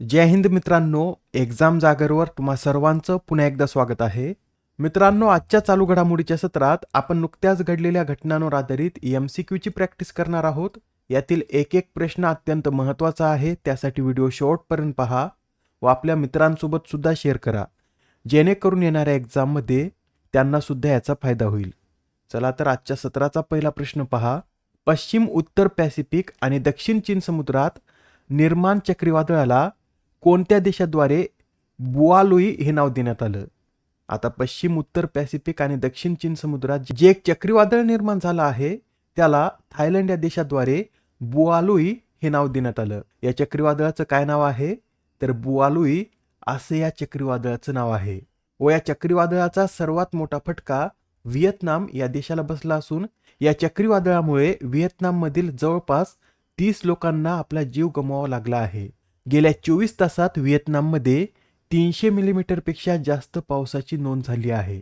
जय हिंद मित्रांनो एक्झाम जागरवर तुम्हा सर्वांचं पुन्हा एकदा स्वागत आहे. मित्रांनो आजच्या चालू घडामोडीच्या सत्रात आपण नुकत्याच घडलेल्या घटनांवर आधारित एम सी क्यूची प्रॅक्टिस करणार आहोत. यातील एक एक प्रश्न अत्यंत महत्त्वाचा आहे त्यासाठी व्हिडिओ शेवटपर्यंत पहा व आपल्या मित्रांसोबत सुद्धा शेअर करा. जेणेकरून येणाऱ्या एक्झाममध्ये त्यांना सुद्धा याचा फायदा होईल. चला तर आजच्या सत्राचा पहिला प्रश्न पहा. पश्चिम उत्तर पॅसिफिक आणि दक्षिण चीन समुद्रात निर्माण चक्रीवादळाला कोणत्या देशाद्वारे बुआलुई हे नाव देण्यात आलं? आता पश्चिम उत्तर पॅसिफिक आणि दक्षिण चीन समुद्रात जे एक चक्रीवादळ निर्माण झालं आहे त्याला थायलंड या देशाद्वारे बुआलुई हे नाव देण्यात आलं. या चक्रीवादळाचं काय नाव आहे? तर बुआलुई असे या चक्रीवादळाचं नाव आहे. व या चक्रीवादळाचा सर्वात मोठा फटका व्हिएतनाम या देशाला बसला असून या चक्रीवादळामुळे व्हिएतनाममधील जवळपास तीस लोकांना आपला जीव गमवावा लागला आहे. गेल्या चोवीस तासात व्हिएतनाममध्ये तीनशे मिलीमीटरपेक्षा जास्त पावसाची नोंद झाली आहे.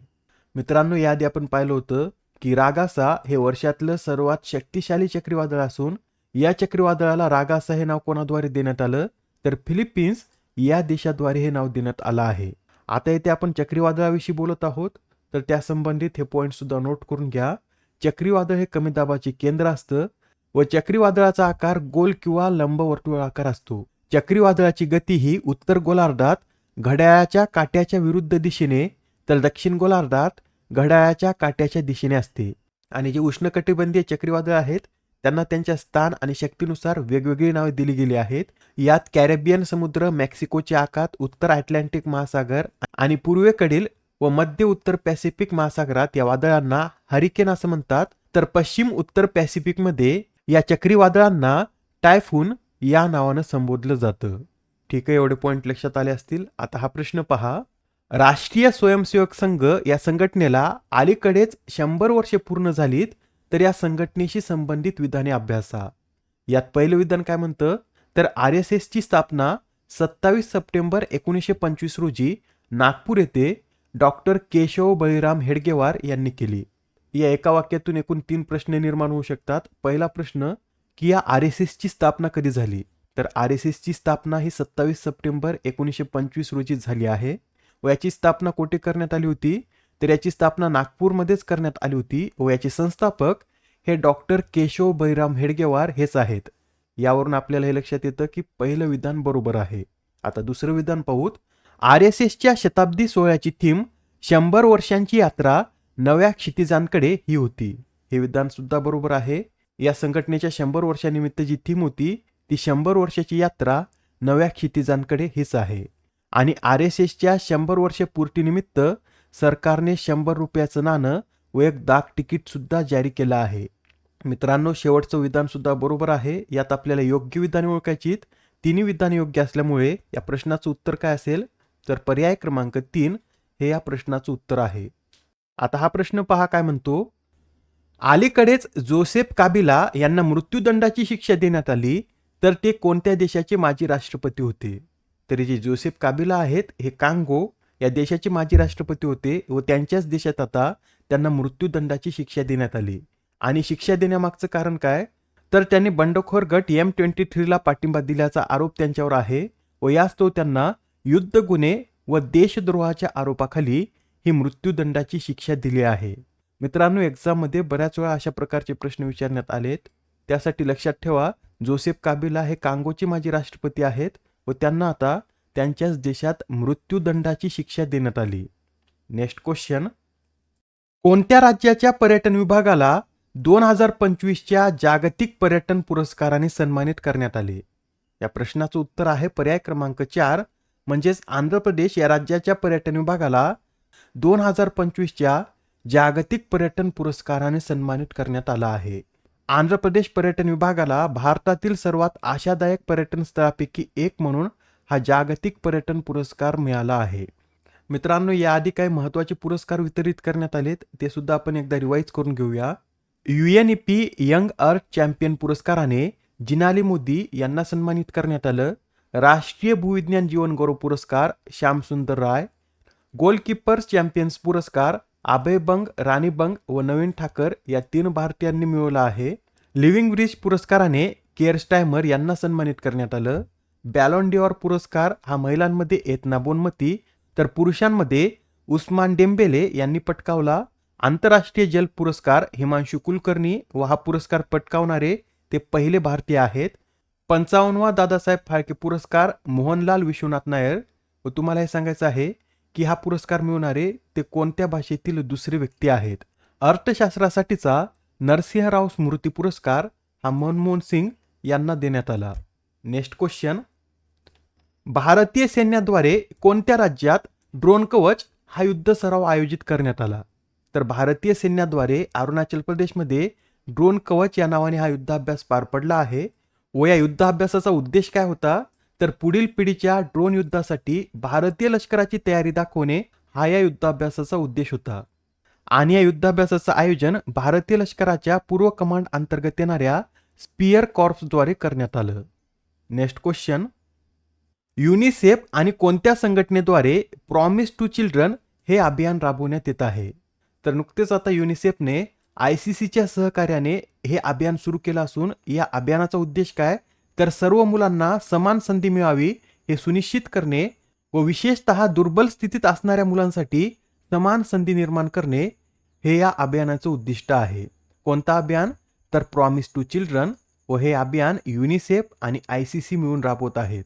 मित्रांनो याआधी आपण पाहिलं होतं की रागासा हे वर्षातलं सर्वात शक्तिशाली चक्रीवादळ असून या चक्रीवादळाला रागासा हे नाव कोणाद्वारे देण्यात आलं? तर फिलिपिन्स या देशाद्वारे हे नाव देण्यात आलं आहे. आता येथे आपण चक्रीवादळाविषयी बोलत आहोत. तर त्या संबंधित हे पॉईंट सुद्धा नोट करून घ्या. चक्रीवादळ हे कमी दाबाचे केंद्र असतं व चक्रीवादळाचा आकार गोल किंवा लंबवर्तुळ आकार असतो. चक्रीवादळाची गती ही उत्तर गोलार्धात घड्याळाच्या काट्याच्या विरुद्ध दिशेने तर दक्षिण गोलार्धात घड्याळाच्या काट्याच्या दिशेने असते. आणि जे उष्णकटिबंधीय चक्रीवादळ आहेत त्यांना त्यांच्या स्थान आणि शक्तीनुसार वेगवेगळी नावे दिली गेली आहेत. यात कॅरेबियन समुद्र मेक्सिकोच्या आखात उत्तर अटलांटिक महासागर आणि पूर्वेकडील व मध्य उत्तर पॅसिफिक महासागरात या वादळांना हरिकेन असं म्हणतात. तर पश्चिम उत्तर पॅसिफिकमध्ये या चक्रीवादळांना टायफून या नावानं संबोधलं जातं. ठीक आहे एवढे पॉईंट लक्षात आले असतील. आता हा प्रश्न पहा. राष्ट्रीय स्वयंसेवक संघ या संघटनेला अलीकडेच शंभर वर्षे पूर्ण झालीत तर या संघटनेशी संबंधित विधाने अभ्यासा. यात पहिलं विधान काय म्हणतं? तर आर एस एसची स्थापना सत्तावीस सप्टेंबर एकोणीसशे पंचवीस रोजी नागपूर येथे डॉक्टर केशव बळीराम हेडगेवार यांनी केली. या एका वाक्यातून एकूण तीन प्रश्न निर्माण होऊ शकतात. पहिला प्रश्न की या आर एस एसची स्थापना कधी झाली? तर आर एस एसची स्थापना ही सत्तावीस सप्टेंबर एकोणीसशे पंचवीस रोजी झाली आहे व याची स्थापना कोठे करण्यात आली होती? तर याची स्थापना नागपूरमध्येच करण्यात आली होती व याचे संस्थापक हे डॉक्टर केशव बैराम हेडगेवार हेच आहेत. यावरून आपल्याला हे लक्षात येतं की पहिलं विधान बरोबर आहे. आता दुसरं विधान पाहूत. आर एस एसच्या शताब्दी सोहळ्याची थीम शंभर वर्षांची यात्रा नव्या क्षितिजांकडे ही होती. हे विधान सुद्धा बरोबर आहे. या संघटनेच्या शंभर वर्षानिमित्त जी थीम होती ती शंभर वर्षाची यात्रा नव्या क्षितिजांकडे हीच आहे. आणि आर एस एसच्या शंभर वर्ष पूर्तीनिमित्त सरकारने शंभर रुपयाचं नाणं व एक डाक तिकीटसुद्धा जारी केलं आहे. मित्रांनो शेवटचं विधानसुद्धा बरोबर आहे. यात आपल्याला योग्य विधाने ओळखायचीत तिन्ही विधाने योग्य असल्यामुळे या प्रश्नाचं उत्तर काय असेल? तर पर्याय क्रमांक तीन हे या प्रश्नाचं उत्तर आहे. आता हा प्रश्न पहा काय म्हणतो. अलीकडेच जोसेफ काबिला यांना मृत्यूदंडाची शिक्षा देण्यात आली तर ते कोणत्या देशाचे माजी राष्ट्रपती होते? तरी जे जोसेफ काबिला आहेत हे कांगो या देशाचे माजी राष्ट्रपती होते व त्यांच्याच देशात आता त्यांना मृत्यूदंडाची शिक्षा देण्यात आली. आणि शिक्षा देण्यामागचं कारण काय? तर त्यांनी बंडखोर गट एम ट्वेंटी थ्रीला पाठिंबा दिल्याचा आरोप त्यांच्यावर आहे व यास्तव त्यांना युद्ध गुन्हे व देशद्रोहाच्या आरोपाखाली ही मृत्यूदंडाची शिक्षा दिली आहे. मित्रांनो एक्झाममध्ये बऱ्याच वेळा अशा प्रकारचे प्रश्न विचारण्यात आलेत. त्यासाठी लक्षात ठेवा जोसेफ काबिला हे कांगोचे माजी राष्ट्रपती आहेत व त्यांना आता त्यांच्याच देशात मृत्यूदंडाची शिक्षा देण्यात आली. नेक्स्ट क्वेश्चन कोणत्या राज्याच्या पर्यटन विभागाला दोन हजार पंचवीसच्या जागतिक पर्यटन पुरस्काराने सन्मानित करण्यात आले? या प्रश्नाचं उत्तर आहे पर्याय क्रमांक चार म्हणजेच आंध्र प्रदेश या राज्याच्या पर्यटन विभागाला दोन हजार पंचवीसच्या जागतिक पर्यटन पुरस्काराने सन्मानित करण्यात आला आहे. आंध्र प्रदेश पर्यटन विभागाला भारतातील सर्वात आशादायक पर्यटन स्थळापैकी एक म्हणून हा जागतिक पर्यटन पुरस्कार मिळाला आहे. मित्रांनो याआधी काही महत्त्वाचे पुरस्कार वितरित करण्यात आलेत ते सुद्धा आपण एकदा रिवाईज करून घेऊया. UN E P young earth champion पुरस्काराने जिनाली मोदी यांना सन्मानित करण्यात आलं. राष्ट्रीय भूविज्ञान जीवन गौरव पुरस्कार श्यामसुंदर राय. गोलकीपर्स चॅम्पियन्स पुरस्कार आबेबंग बंग राणी बंग व नवीन ठाकर या तीन भारतीयांनी मिळवला आहे. लिव्हिंग ब्रिज पुरस्काराने केअर स्टायमर यांना सन्मानित करण्यात आलं. बॅलॉन डिओर पुरस्कार हा महिलांमध्ये एतना बोनमती तर पुरुषांमध्ये उस्मान डेंबेले यांनी पटकावला. आंतरराष्ट्रीय जल पुरस्कार हिमांशू कुलकर्णी व हा पुरस्कार पटकावणारे ते पहिले भारतीय आहेत. पंचावन्नवा दादासाहेब फाळके पुरस्कार मोहनलाल विश्वनाथ नायर व तुम्हाला हे सांगायचं आहे की हा पुरस्कार मिळवणारे ते कोणत्या भाषेतील दुसरे व्यक्ती आहेत? अर्थशास्त्रासाठीचा नरसिंहराव स्मृती पुरस्कार हा मनमोहन सिंग यांना देण्यात आला. नेक्स्ट क्वेश्चन भारतीय सैन्याद्वारे कोणत्या राज्यात ड्रोन कवच हा युद्ध सराव आयोजित करण्यात आला? तर भारतीय सैन्याद्वारे अरुणाचल प्रदेशमध्ये ड्रोन कवच या नावाने हा युद्धाभ्यास पार पडला आहे. व या युद्धाभ्यासाचा उद्देश काय होता? तर पुढील पिढीच्या ड्रोन युद्धासाठी भारतीय लष्कराची तयारी दाखवणे हा या युद्धाभ्यासाचा उद्देश होता. आणि या युद्धाभ्यासाचं आयोजन भारतीय लष्कराच्या पूर्व कमांड अंतर्गत येणाऱ्या स्पियर कॉर्प्सद्वारे करण्यात आलं. Next question. युनिसेफ आणि कोणत्या संघटनेद्वारे प्रॉमिस टू चिल्ड्रन हे अभियान राबवण्यात येत आहे? तर नुकतेच आता युनिसेफने आय सी सीच्या सहकार्याने हे अभियान सुरू केलं असून या अभियानाचा उद्देश काय? तर सर्व मुलांना समान संधी मिळावी हे सुनिश्चित करणे व विशेषतः दुर्बल स्थितीत असणाऱ्या मुलांसाठी समान संधी निर्माण करणे हे या अभियानाचं उद्दिष्ट आहे. कोणता अभियान? तर प्रॉमिस टू चिल्ड्रन व हे अभियान युनिसेफ आणि आय सी सी मिळून राबवत आहेत.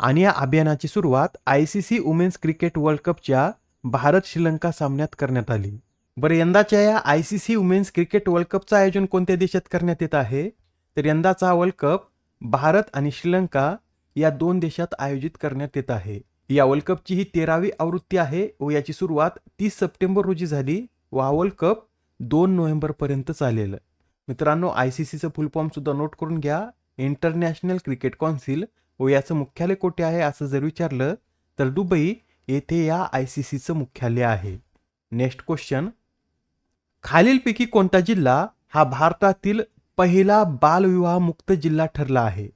आणि या अभियानाची सुरुवात I C C women's cricket world कपच्या Bharat Sri Lanka सामन्यात करण्यात आली. बरं यंदाच्या या I C C women's cricket world कपचं आयोजन कोणत्या देशात करण्यात येत आहे? तर यंदाचा वर्ल्ड कप भारत आणि श्रीलंका या दोन देशात आयोजित करण्यात येत आहे. या वर्ल्ड कपची ही तेरावी आवृत्ती आहे व याची सुरुवात तीस सप्टेंबर रोजी झाली व हा वर्ल्ड कप दोन नोव्हेंबर पर्यंत चालेल. मित्रांनो आय सी सीचं फुल फॉर्म सुद्धा नोट करून घ्या. इंटरनॅशनल क्रिकेट कौन्सिल व याचं मुख्यालय कोठे आहे असं जर विचारलं तर दुबई येथे या आय सी सीचं मुख्यालय आहे. नेक्स्ट क्वेश्चन खालीलपैकी कोणता जिल्हा हा भारतातील पहिला बालविवाह मुक्त जिल्हा ठरला आहे.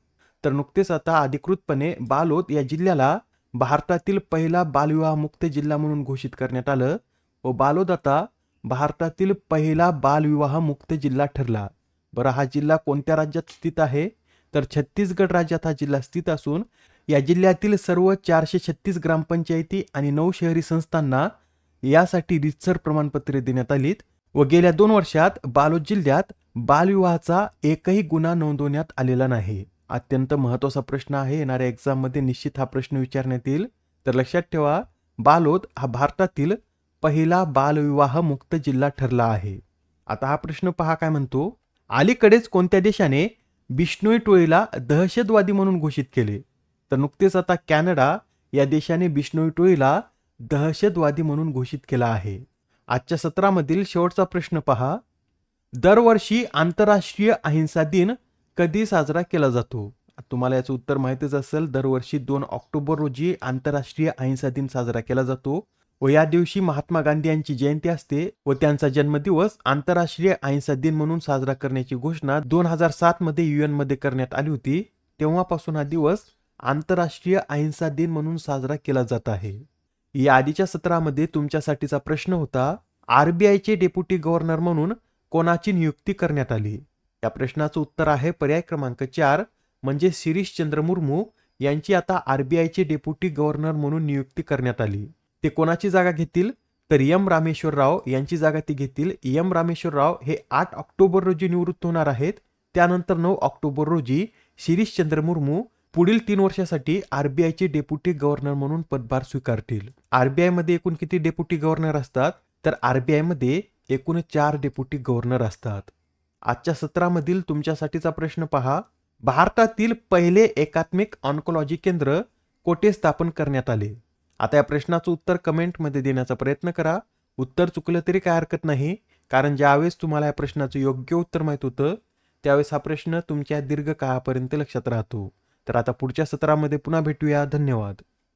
तर नुकतेच आता अधिकृतपणे बालोद या जिल्ह्याला भारतातील पहिला बालविवाह मुक्त जिल्हा म्हणून घोषित करण्यात आलं व बालोद आता भारतातील पहिला बालविवाह मुक्त जिल्हा ठरला. बरं हा जिल्हा कोणत्या राज्यात स्थित आहे? तर छत्तीसगड राज्यात हा जिल्हा स्थित असून या जिल्ह्यातील सर्व चारशे छत्तीस ग्रामपंचायती आणि नऊ शहरी संस्थांना यासाठी रितसर प्रमाणपत्रे देण्यात आलीत व गेल्या दोन वर्षात बालोद जिल्ह्यात बालविवाहाचा एकही गुन्हा नोंदवण्यात आलेला नाही. अत्यंत महत्त्वाचा प्रश्न आहे. येणाऱ्या एक्झाममध्ये निश्चित हा प्रश्न विचारण्यात येईल. तर लक्षात ठेवा बालोद हा भारतातील पहिला बालविवाह मुक्त जिल्हा ठरला आहे. आता हा प्रश्न पहा काय म्हणतो. अलीकडेच कोणत्या देशाने बिष्णोई टोळीला दहशतवादी म्हणून घोषित केले? तर नुकतेच आता कॅनडा या देशाने बिष्णोई टोळीला दहशतवादी म्हणून घोषित केला आहे. आजच्या सत्रामधील शेवटचा प्रश्न पहा. दरवर्षी आंतरराष्ट्रीय अहिंसा दिन कधी साजरा केला जातो? तुम्हाला याचं उत्तर माहितीच असेल दरवर्षी दोन ऑक्टोबर रोजी आंतरराष्ट्रीय अहिंसा दिन साजरा केला जातो व या दिवशी महात्मा गांधी यांची जयंती असते व त्यांचा जन्मदिवस आंतरराष्ट्रीय अहिंसा दिन म्हणून साजरा करण्याची घोषणा दोन हजार सात मध्ये युएनमध्ये करण्यात आली होती. तेव्हापासून हा दिवस आंतरराष्ट्रीय अहिंसा दिन म्हणून साजरा केला जात आहे. या आधीच्या सत्रामध्ये तुमच्यासाठीचा प्रश्न होता आरबीआयचे डेप्युटी गव्हर्नर म्हणून कोणाची नियुक्ती करण्यात आली? या प्रश्नाचं उत्तर आहे पर्याय क्रमांक चार म्हणजे शिरीष चंद्र मुर्मू यांची आता आरबीआयचे डेप्युटी गव्हर्नर म्हणून नियुक्ती करण्यात आली. ते कोणाची जागा घेतील? तर एम रामेश्वर राव यांची जागा ते घेतील. एम रामेश्वर राव हे आठ ऑक्टोबर रोजी निवृत्त होणार आहेत. त्यानंतर नऊ ऑक्टोबर रोजी शिरीष चंद्र मुर्मू पुढील तीन वर्षासाठी आरबीआयचे डेप्युटी गव्हर्नर म्हणून पदभार स्वीकारतील. आरबीआयमध्ये एकूण किती डेप्युटी गव्हर्नर असतात? तर आरबीआयमध्ये एकूण चार डेप्युटी गव्हर्नर असतात. आजच्या सत्रामधील तुमच्यासाठीचा प्रश्न पहा. भारतातील पहिले एकात्मिक ऑन्कोलॉजी केंद्र कोठे स्थापन करण्यात आले? आता या प्रश्नाचं उत्तर कमेंटमध्ये देण्याचा प्रयत्न करा. उत्तर चुकलं तरी काय हरकत नाही कारण ज्यावेळेस तुम्हाला या प्रश्नाचं योग्य उत्तर माहीत होतं त्यावेळेस हा प्रश्न तुमच्या दीर्घ काळापर्यंत लक्षात राहतो. तर आता पुढच्या सत्रामध्ये पुन्हा भेटूया. धन्यवाद.